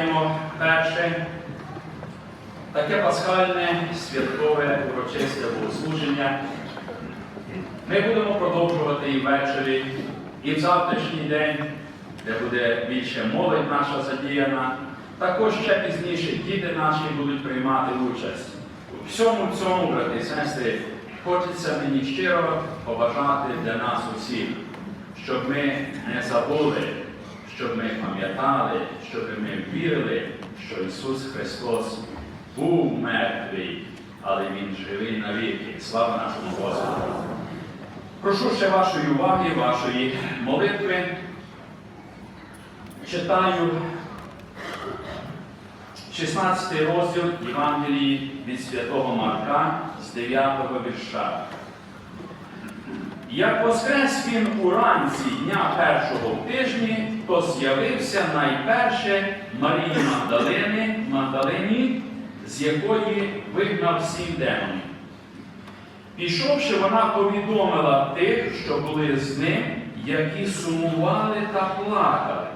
маємо перше таке пасхальне святкове урочисте богослуження. Ми будемо продовжувати і ввечері, і в завтрашній день, де буде більше молодь наша задіяна. Також ще пізніше діти наші будуть приймати участь. У всьому цьому, брати і сестри, хочеться мені щиро побажати для нас усіх, щоб ми не забули, щоб ми пам'ятали, щоб ми вірили, що Ісус Христос був мертвий, але Він живий навіки. Слава нашому Господу! Прошу ще вашої уваги, вашої молитви. Читаю 16 розділ Євангелії від Святого Марка з 9 вірша. Як воскрес він уранці дня першого тижні, то з'явився найперше Марії Магдалини, Магдалині, з якої вигнав сім демонів. Пішовши, вона повідомила тих, що були з ним, які сумували та плакали.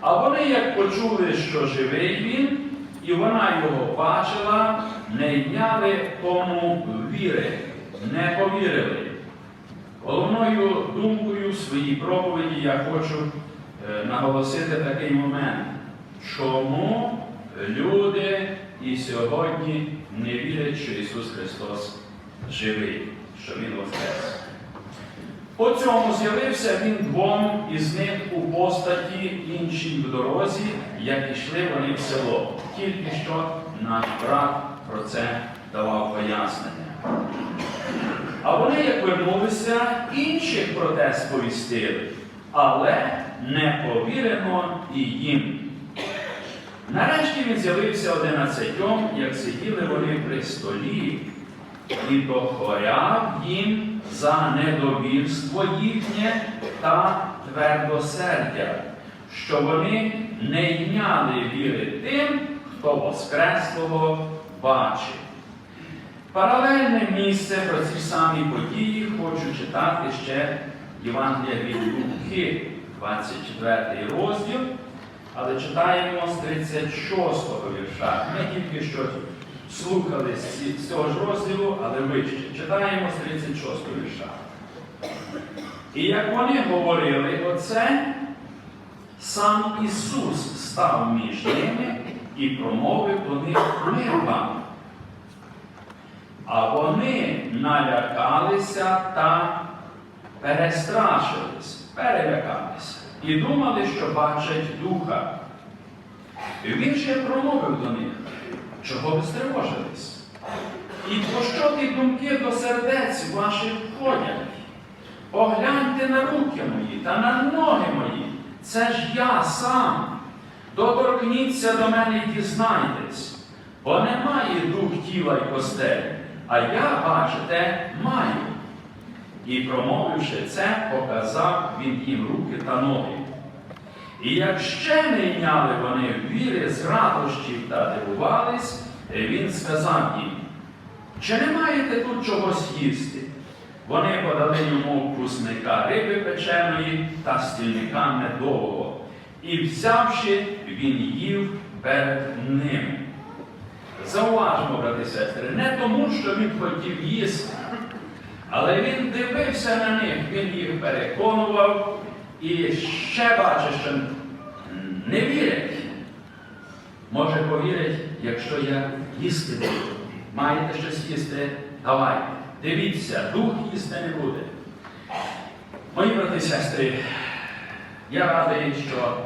А вони, як почули, що живий він, і вона його бачила, не йняли тому віри, не повірили. Головною думкою в своїй проповіді я хочу е, наголосити такий момент, чому люди і сьогодні не вірять, що Ісус Христос живий, що Він воскрес. По цьому з'явився він двом із них у постаті іншій в дорозі, як ішли вони в село. Тільки що наш брат про це давав пояснення. А вони, як вернулися, інших про те сповістили, але не повірено і їм. Нарешті він з'явився одинадцятьом, як сиділи вони при столі, і дохоряв їм за недовірство їхнє та твердосердя, що вони не йняли віри тим, хто Воскреслого бачив. Паралельне місце про ці самі події хочу читати ще Євангелія від Луки, 24 розділ, але читаємо з 36 вірша. Ми тільки що слухали з цього ж розділу, але вище. Читаємо з 36 вірша. І як вони говорили оце, сам Ісус став між ними і промовив до них мир. А вони налякалися та перестрашились, перелякалися і думали, що бачать духа. І він ще промовив до них, чого ви стривожились? І про що ті думки до сердець ваших входять? Погляньте на руки мої та на ноги мої. Це ж я сам. Доторкніться до мене і дізнайтесь, бо немає дух тіла й костей, а я, бачите, маю. І, промовивши це, показав він їм руки та ноги. І як ще не йняли вони віри з радощів та дивувались, він сказав їм, чи не маєте тут чогось їсти? Вони подали йому вкусника риби печеної та стільника медового. І взявши, він їв перед ними. Зауважмо, брати сестри, не тому, що він хотів їсти, але він дивився на них, він їх переконував і ще бачить, що не вірять. Може повірить, якщо я їсти буду. Маєте щось їсти? Давайте. Дивіться, дух їсти не буде. Мої брати і сестри, я радий, що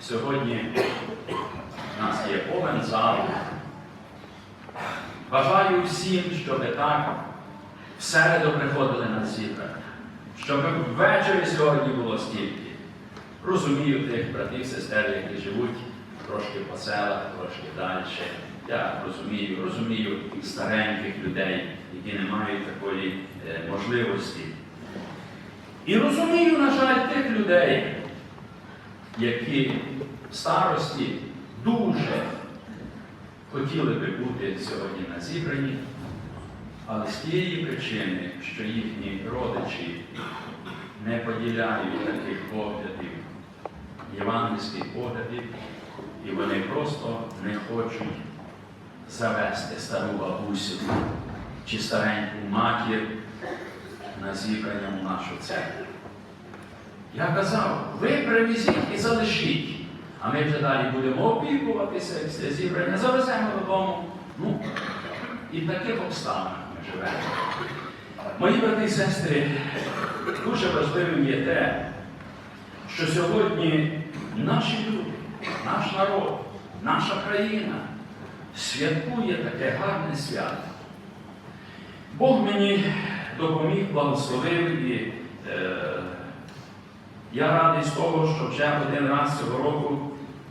сьогодні в нас є повен зал. Бажаю всім, щоб так в середу приходили на зібрання, щоб ввечері сьогодні було стільки. Розумію тих братів, сестер, які живуть трошки по селах, трошки далі. Я розумію, розумію стареньких людей, які не мають такої е, можливості. І розумію, на жаль, тих людей, які в старості дуже хотіли би бути сьогодні на зібранні, але з тієї причини, що їхні родичі не поділяють таких поглядів, євангельських поглядів, і вони просто не хочуть завести стару бабусю чи стареньку матір на зібрання в нашу церкву. Я казав, ви привезіть і залишіть, а ми вже далі будемо опікуватися після зібрання, завеземо додому. Ну, і в таких обставинах ми живемо. Мої брати і сестри, дуже важливим є те, що сьогодні наші люди, наш народ, наша країна святкує таке гарне свято. Бог мені допоміг, благословив і е, я радий з того, що вже один раз цього року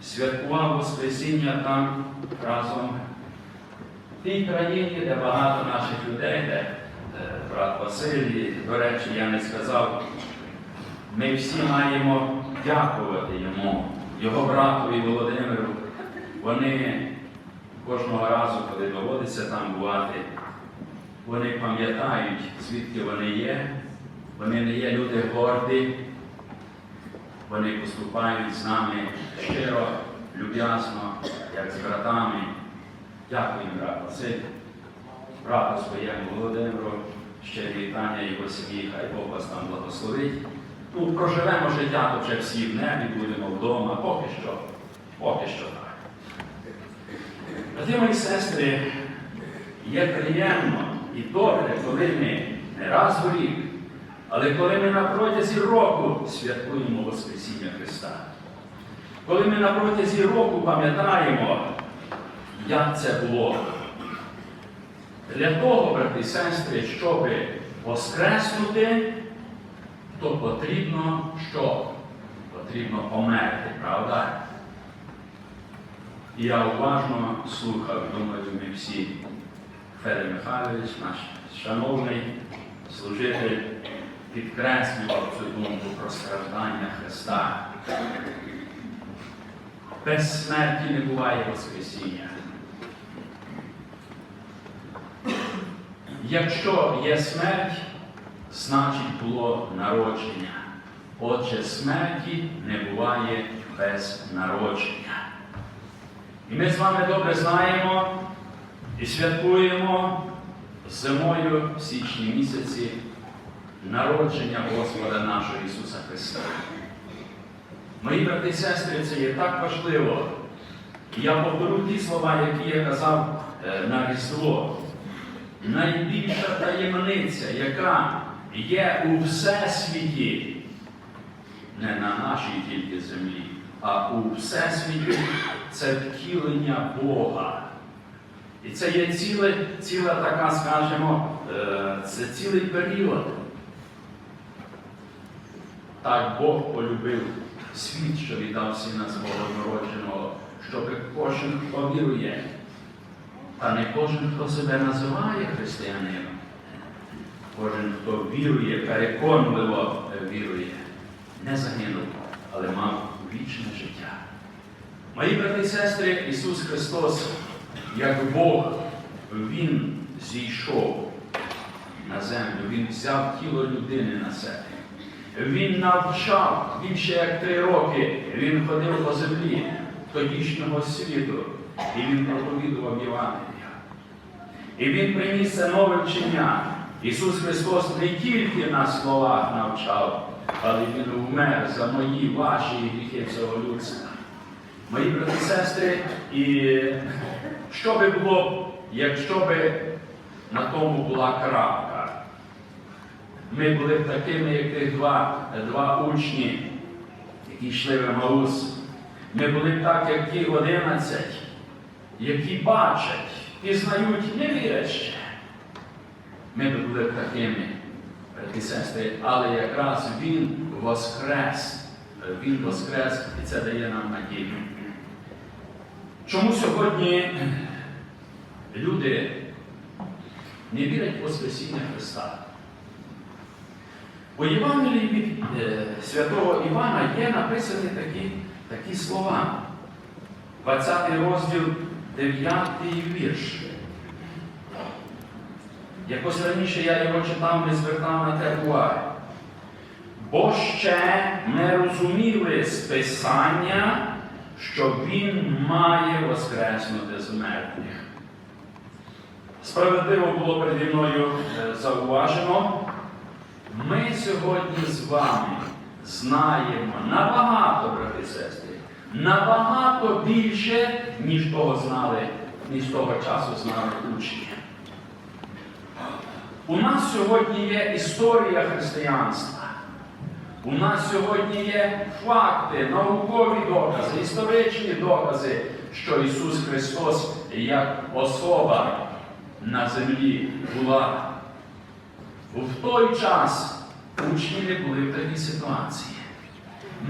святкував Воскресіння там разом в тій країні, де багато наших людей, де е, брат Василій, до речі, я не сказав, ми всі маємо дякувати йому, його братові Володимиру. Вони кожного разу, коли доводиться там бувати, вони пам'ятають, звідки вони є. Вони не є люди горді, вони поступають з нами щиро, люб'язно, як з братами. Дякую, брат Василь, брату своєму Володимиру, ще вітання його сім'ї, хай Бог вас там благословить. Ну, проживемо життя, то вже всі в небі, будемо вдома, поки що, поки що так. Брати мої сестри, є приємно і добре, коли ми не раз в рік, але коли ми на протязі року святкуємо Воскресіння Христа. Коли ми на протязі року пам'ятаємо, як це було. Для того, брати і сестри, щоб воскреснути, то потрібно що? Потрібно померти, правда? І я уважно слухав, думаю, ми всі, Федір Михайлович, наш шановний служитель, підкреслював цю думку про страждання Христа. Без смерті не буває Воскресіння. Якщо є смерть, значить було народження. Отже, смерті не буває без народження. І ми з вами добре знаємо і святкуємо зимою в січні місяці народження Господа нашого Ісуса Христа. Мої брати і сестри, це є так важливо. І я повторю ті слова, які я казав е, на Різдво. Найбільша таємниця, яка є у Всесвіті, не на нашій тільки землі, а у Всесвіті це втілення Бога. І це є ціле, ціла така, скажімо, е, це цілий період. Так Бог полюбив світ, що віддав сина свого народженого, щоб кожен, хто вірує, та не кожен, хто себе називає християнином, кожен, хто вірує, переконливо вірує, не загинув, але мав вічне життя. Мої брати і сестри, Ісус Христос, як Бог, Він зійшов на землю, Він взяв тіло людини на себе. Він навчав більше як три роки. Він ходив по землі тодішнього світу, і він проповідував Євангелія. І Він приніс це нове вчення. Ісус Христос не тільки на словах навчав, але Він вмер за мої, ваші гріхи цього людства. Мої брати і сестри, і що би було, якщо би на тому була крапка? Ми були такими, як тих два, два учні, які йшли в Емаус. Ми були так, як ті одинадцять, які бачать, пізнають, не вірять ще. Ми були такими, брати сестри, але якраз Він воскрес. Він воскрес, і це дає нам надію. Чому сьогодні люди не вірять в Воскресіння Христа? У Євангелії від е, святого Івана є написані такі, такі слова. 20 розділ, 9 вірш. Якось раніше я його читав, не звертав на те уваги. Бо ще не розуміли з Писання, що Він має воскреснути з мертвих. Справедливо було переді мною е, зауважено. Ми сьогодні з вами знаємо набагато, брати і сестри, набагато більше, ніж того знали, ніж того часу знали учні. У нас сьогодні є історія християнства. У нас сьогодні є факти, наукові докази, історичні докази, що Ісус Христос як особа на землі була. В той час учні були в такій ситуації.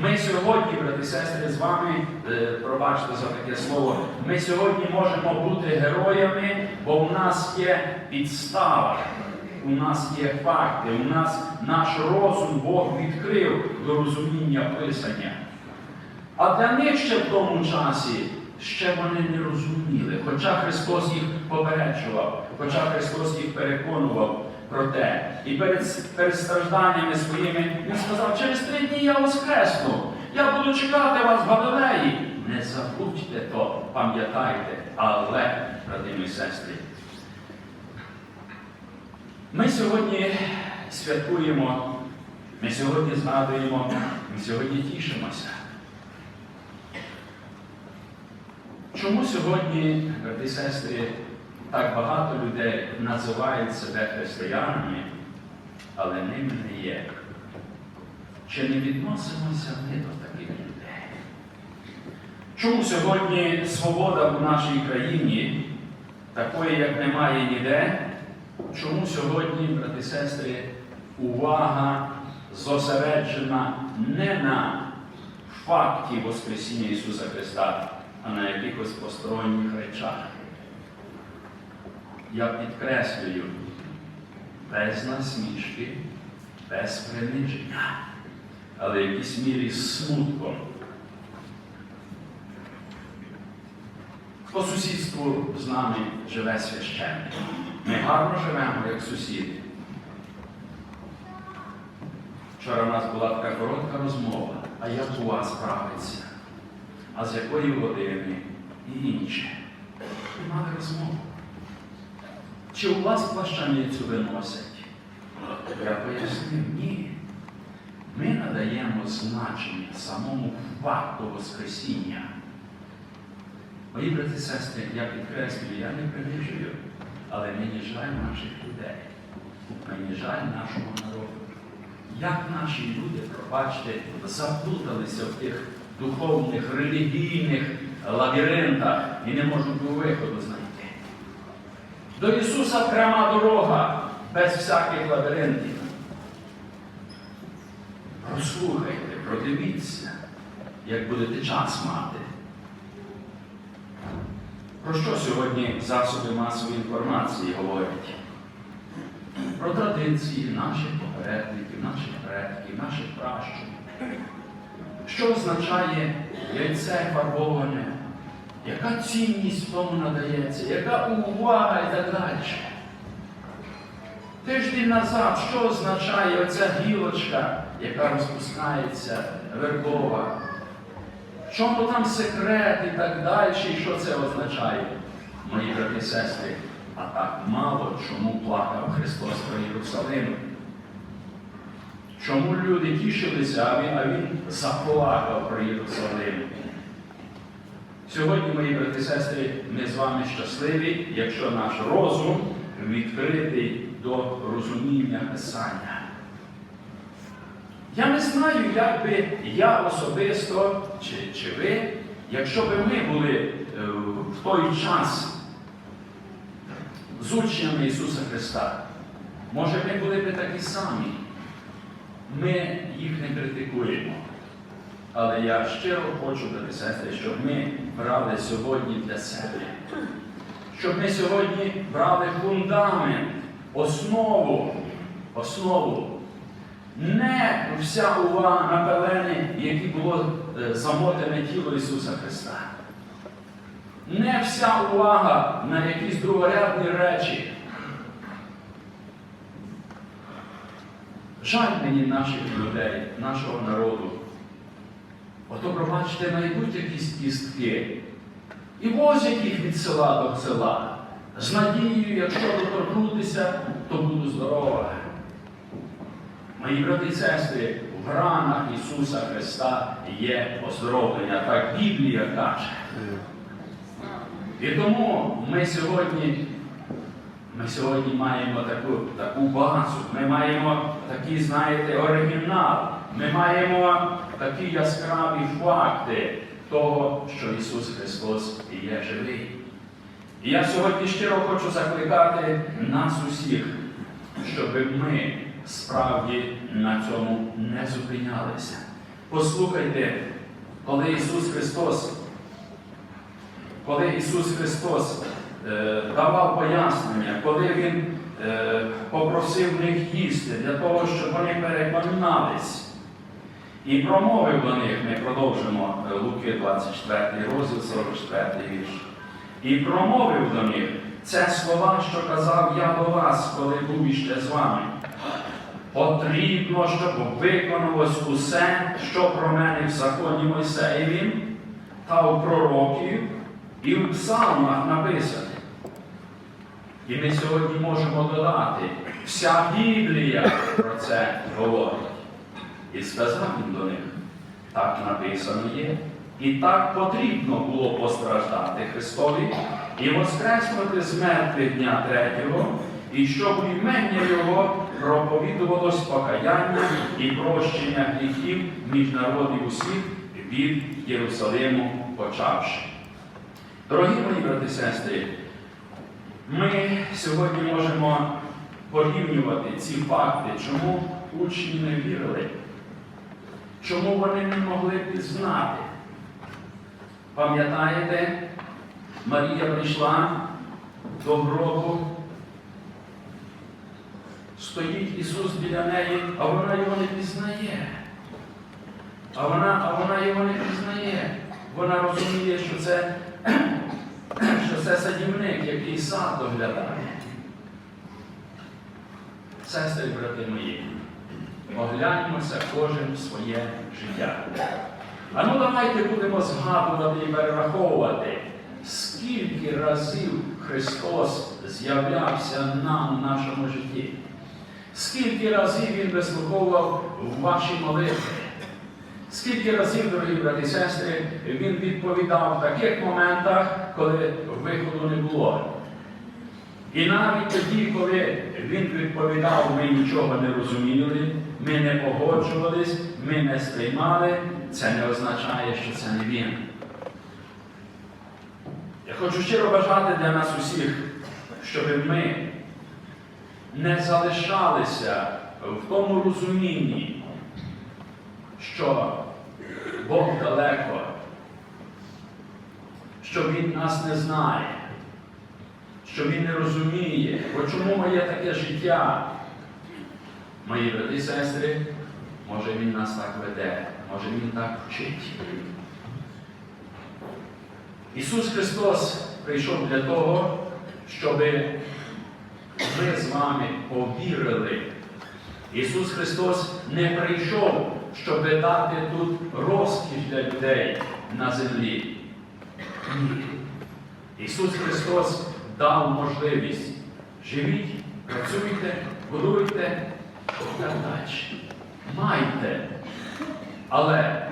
Ми сьогодні, брати і сестри, з вами, е, пробачте за таке слово, ми сьогодні можемо бути героями, бо у нас є підстава, у нас є факти, у нас наш розум Бог відкрив до розуміння Писання. А для них ще в тому часі ще вони не розуміли, хоча Христос їх попереджував, хоча Христос їх переконував про те. І перед, перед стражданнями своїми Він сказав, через три дні я воскресну, я буду чекати вас в Галилеї. Не забудьте то, пам'ятайте, але, брати і сестри, ми сьогодні святкуємо, ми сьогодні згадуємо, ми сьогодні тішимося. Чому сьогодні, брати і сестри, так багато людей називають себе християнами, але ними не є? Чи не відносимося ми до таких людей? Чому сьогодні свобода в нашій країні, такої, як немає ніде? Чому сьогодні, брати і сестри, увага зосереджена не на факті Воскресіння Ісуса Христа, а на якихось посторонніх речах? Я підкреслюю, без насмішки, без приниження, але в якійсь мірі з смутком. По сусідству з нами живе священник. Ми гарно живемо, як сусіди. Вчора у нас була така коротка розмова, а як у вас справиться? А з якої години і інше. І мали розмову. Чи у вас плащаницю виносять? Я пояснив, ні. Ми надаємо значення самому факту Воскресіння. Мої брати і сестри, я підкреслюю, я не принижую, але мені жаль наших людей. Мені жаль нашого народу. Як наші люди, пробачте, заплуталися в тих духовних, релігійних лабіринтах і не можуть виходу знайти. До Ісуса пряма дорога, без всяких лабіринтів. Прослухайте, продивіться, як будете час мати. Про що сьогодні засоби масової інформації говорять? Про традиції наших попередників, наших предків, наших пращурів. Що означає яйце фарбоване? Яка цінність тому надається? Яка увага і так далі? Тиждень назад, що означає оця гілочка, яка розпускається вербова? В чому там секрет і так далі, і що це означає? Мої брати і сестри, а так мало чому плакав Христос про Єрусалим. Чому люди тішилися, а він заплакав про Єрусалим? Сьогодні, мої брати і сестри, ми з вами щасливі, якщо наш розум відкритий до розуміння Писання. Я не знаю, як би я особисто, чи, чи ви, якщо б ми були е, в той час з учнями Ісуса Христа, може ми були б такі самі. Ми їх не критикуємо. Але я щиро хочу, брати сестри, щоб ми брали сьогодні для себе. Щоб ми сьогодні брали фундамент, основу, основу. Не вся увага на пелени, які було е, замотане тіло Ісуса Христа. Не вся увага на якісь другорядні речі. Жаль мені наших людей, нашого народу. Ото пробачте, знайдуть якісь кістки і возять їх від села до села. З надією, якщо доторкнутися, то буду здорова. Мої брати і сестри, в ранах Ісуса Христа є оздоровлення, так Біблія каже. І тому ми сьогодні, ми сьогодні маємо таку, таку базу, ми маємо такий, знаєте, оригінал, ми маємо такі яскраві факти того, що Ісус Христос є живий. І я сьогодні щиро хочу закликати нас усіх, щоб ми справді на цьому не зупинялися. Послухайте, коли Ісус Христос коли Ісус Христос е, давав пояснення, коли Він е, попросив них їсти для того, щоб вони переконались, і промовив до них, ми продовжимо е, Луки 24 розділ, 44 вірш. І промовив до них це слова, що казав я до вас, коли був іще з вами. Потрібно, щоб виконалось усе, що про мене в законі Мойсеєвім та у пророків, і в псалмах написано. І ми сьогодні можемо додати, вся Біблія про це говорить. І сказав він до них, так написано є, і так потрібно було постраждати Христові і воскреснути з мертвих дня третього, і щоб в імення Його проповідувалось покаяння і прощення гріхів між народів усіх від Єрусалиму почавши. Дорогі мої брати і сестри, ми сьогодні можемо порівнювати ці факти, чому учні не вірили, чому вони не могли пізнати. Пам'ятаєте, Марія прийшла до гробу, стоїть Ісус біля неї, а вона його не пізнає. А вона, а вона його не пізнає. Вона розуміє, що це що це садівник, який сад доглядає. Сестри, брати мої, огляньмося кожен в своє життя. А ну давайте будемо згадувати і перераховувати, скільки разів Христос з'являвся нам в нашому житті. Скільки разів Він вислуховував в вашій молитві. Скільки разів, дорогі брати і сестри, він відповідав в таких моментах, коли виходу не було. І навіть тоді, коли він відповідав, ми нічого не розуміли, ми не погоджувались, ми не сприймали, це не означає, що це не він. Я хочу щиро бажати для нас усіх, щоб ми не залишалися в тому розумінні, що Бог далеко, що Він нас не знає, що Він не розуміє, бо чому моє таке життя? Мої брати і сестри, може Він нас так веде, може Він так вчить. Ісус Христос прийшов для того, щоб ми з вами повірили. Ісус Христос не прийшов, щоб дати тут розкіш для людей на землі. Ісус Христос дав можливість. Живіть, працюйте, будуйте і. Майте. Але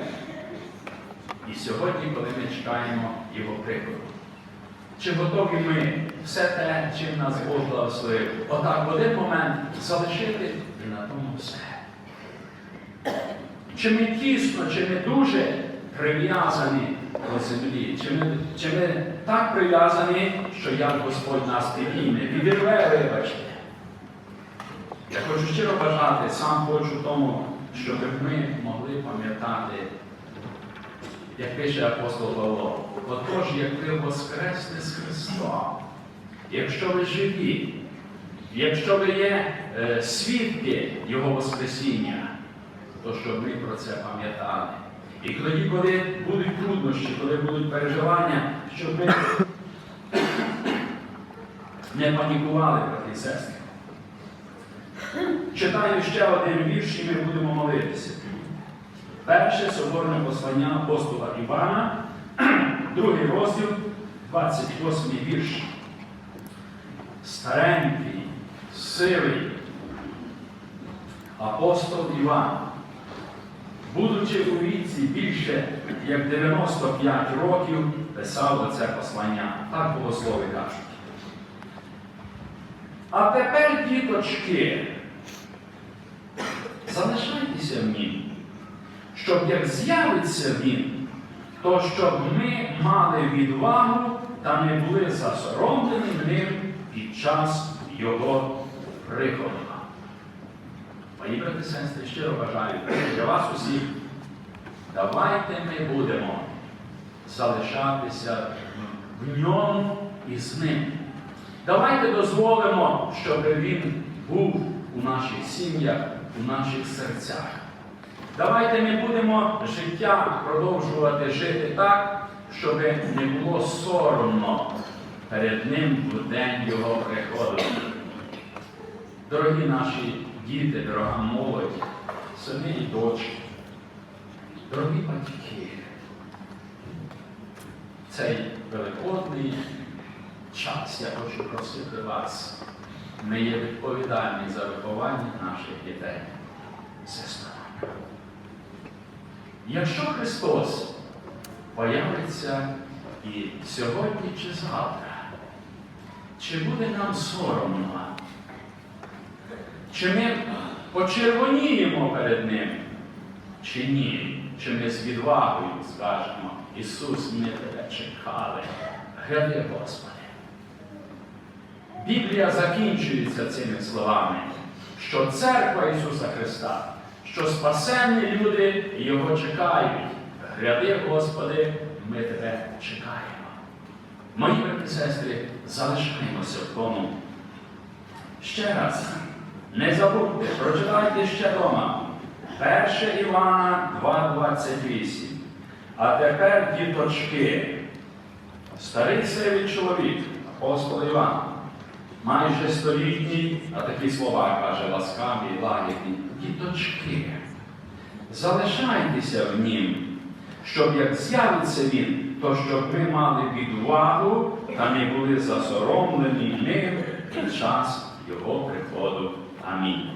і сьогодні, коли ми чекаємо Його прикладу, чи готові ми все те, чим нас Бог благословив, отак в один момент залишити і на тому все. Чи ми тісно, чи ми дуже прив'язані землі, чи ми, чи ми так прив'язані, що як Господь нас підійме, підірве, вибачте. Я хочу щиро бажати, сам хочу тому, щоб ми могли пам'ятати, як пише апостол Павло, отож, як ви воскресли з Христом, якщо ви живі, якщо ви є е, свідки Його Воскресіння, то щоб ми про це пам'ятали. І тоді, коли будуть труднощі, коли будуть переживання, щоб ми не панікували, брати і сестри. Читаю ще один вірш, і ми будемо молитися. Перше соборне послання апостола Івана, другий розділ, 28 вірш. Старенький, сивий апостол Іван, будучи у віці більше як 95 років, писав оце послання. Так богослови кажуть. А тепер, діточки, залишайтеся в нім, щоб як з'явиться він, то щоб ми мали відвагу та не були засоромлені ним під час його приходу. Мої брати сестри, щиро бажаю для вас усіх, давайте ми будемо залишатися в ньому і з ним. Давайте дозволимо, щоб він був у наших сім'ях, у наших серцях. Давайте ми будемо життя продовжувати жити так, щоб не було соромно перед ним в день його приходу. Дорогі наші діти, дорога молодь, сини і дочки, дорогі батьки, цей великодний час я хочу просити вас. Ми є відповідальні за виховання наших дітей. Сестра. Якщо Христос появиться і сьогодні чи завтра, чи буде нам соромно? Чи ми почервоніємо перед Ним, чи ні? Чи ми з відвагою скажемо, Ісус, ми тебе чекали. Гляди, Господи. Біблія закінчується цими словами, що церква Ісуса Христа, що спасенні люди Його чекають. Гряди, Господи, ми тебе чекаємо. Мої брати і сестри, залишаємося в тому. Ще раз, не забудьте, прочитайте ще дома. 1 Івана 2,28. А тепер, діточки, старий сивий чоловік, апостол Іван, майже столітній, а такі слова каже ласкаві, лагідні, діточки, залишайтеся в нім, щоб як з'явиться він, то щоб ми мали відвагу та не були засоромлені ним під час його приходу. Амінь.